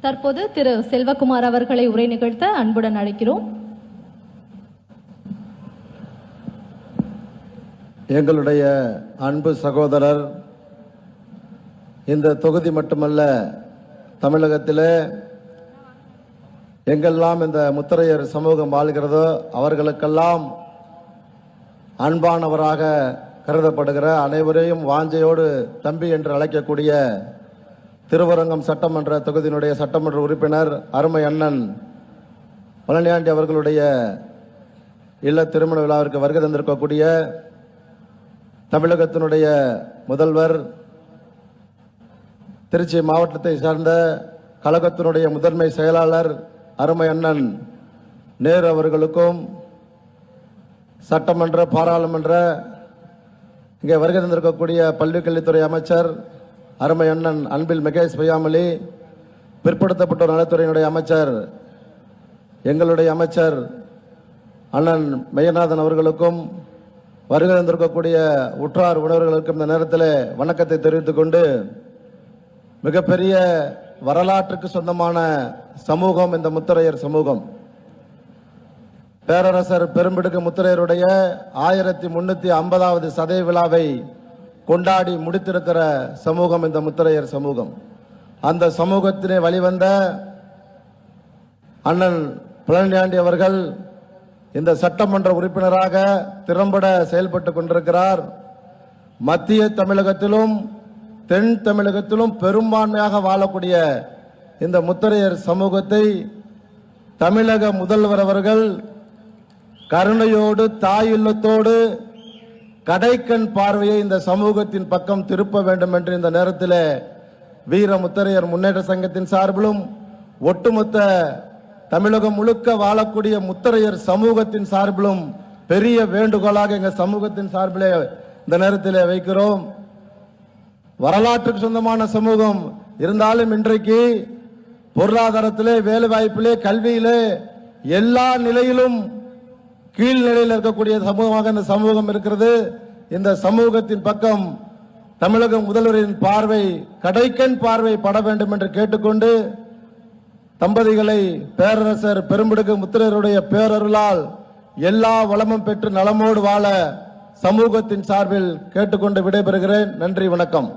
தற்போது திரு செல்வகுமார் அவர்களை உரை நிகழ்த்த அன்புடன் அழைக்கிறோம். எங்களுடைய அன்பு சகோதரர் இந்த தொகுதி மட்டுமல்ல தமிழகத்தில் எங்கெல்லாம் இந்த முத்தரையர் சமூகம் வாழ்கிறதோ அவர்களுக்கெல்லாம் அன்பானவராக கருதப்படுகிற அனைவரையும் வாஞ்சையோடு தம்பி என்று அழைக்கக்கூடிய திருவரங்கம் சட்டமன்ற தொகுதியினுடைய சட்டமன்ற உறுப்பினர் அருமை அண்ணன் பழனியாண்டி அவர்களுடைய இல்ல திருமண விழாவிற்கு வருகை தந்திருக்கக்கூடிய தமிழகத்தினுடைய முதல்வர் திருச்சி மாவட்டத்தை சார்ந்த கழகத்தினுடைய முதன்மை செயலாளர் அருமை அண்ணன் நேரு அவர்களுக்கும் சட்டமன்ற பாராளுமன்ற இங்கே வருகை தந்திருக்கக்கூடிய பள்ளிக்கல்வித்துறை அமைச்சர் அருமை அண்ணன் அன்பில் மகேஷ் பொய்யாமலி பிற்படுத்தப்பட்டோர் நலத்துறையினுடைய அமைச்சர் எங்களுடைய அமைச்சர் அண்ணன் மெய்யநாதன் அவர்களுக்கும் வருகை தந்திருக்கக்கூடிய உற்றார் உணவர்களுக்கும் இந்த நேரத்தில் வணக்கத்தை தெரிவித்துக் கொண்டு மிகப்பெரிய வரலாற்றுக்கு சொந்தமான சமூகம் இந்த முத்தரையர் சமூகம். பேரரசர் பெரும்பிடுக்கு முத்திரையருடைய ஆயிரத்தி முன்னூற்றி ஐம்பதாவது சதய விழாவை கொண்டாடி முடித்திருக்கிற சமூகம் இந்த முத்திரையர் சமூகம். அந்த சமூகத்தினை வழிவந்த அண்ணன் பழனியாண்டி அவர்கள் இந்த சட்டமன்ற உறுப்பினராக திறம்பட செயல்பட்டு கொண்டிருக்கிறார். மத்திய தமிழகத்திலும் தென் தமிழகத்திலும் பெரும்பான்மையாக வாழக்கூடிய இந்த முத்தரையர் சமூகத்தை தமிழக முதல்வர் அவர்கள் கருணையோடு தாயுள்ளத்தோடு கடைக்கண் பார்வையை இந்த சமூகத்தின் பக்கம் திருப்ப வேண்டும் என்று இந்த நேரத்தில் வீர முத்தரையர் முன்னேற்ற சங்கத்தின் சார்பிலும் ஒட்டுமொத்த தமிழகம் முழுக்க வாழக்கூடிய முத்தரையர் சமூகத்தின் சார்பிலும் பெரிய வேண்டுகோளாக எங்கள் சமூகத்தின் சார்பிலே இந்த நேரத்தில் வைக்கிறோம். வரலாற்றுக்கு சொந்தமான சமூகம். இருந்தாலும் இன்றைக்கு பொருளாதாரத்திலே வேலை வாய்ப்பிலே கல்வியிலே எல்லா நிலையிலும் கீழ்நிலையில் இருக்கக்கூடிய சமூகமாக இந்த சமூகம் இருக்கிறது. இந்த சமூகத்தின் பக்கம் தமிழக முதல்வரின் பார்வை கடைக்கண் பார்வை பட வேண்டும் என்று கேட்டுக்கொண்டு தம்பதிகளை பேரரசர் பெரும்பிடுகு முத்திரருடைய பேரருளால் எல்லா வளமும் பெற்று நலமோடு வாழ சமூகத்தின் சார்பில் கேட்டுக்கொண்டு விடைபெறுகிறேன். நன்றி வணக்கம்.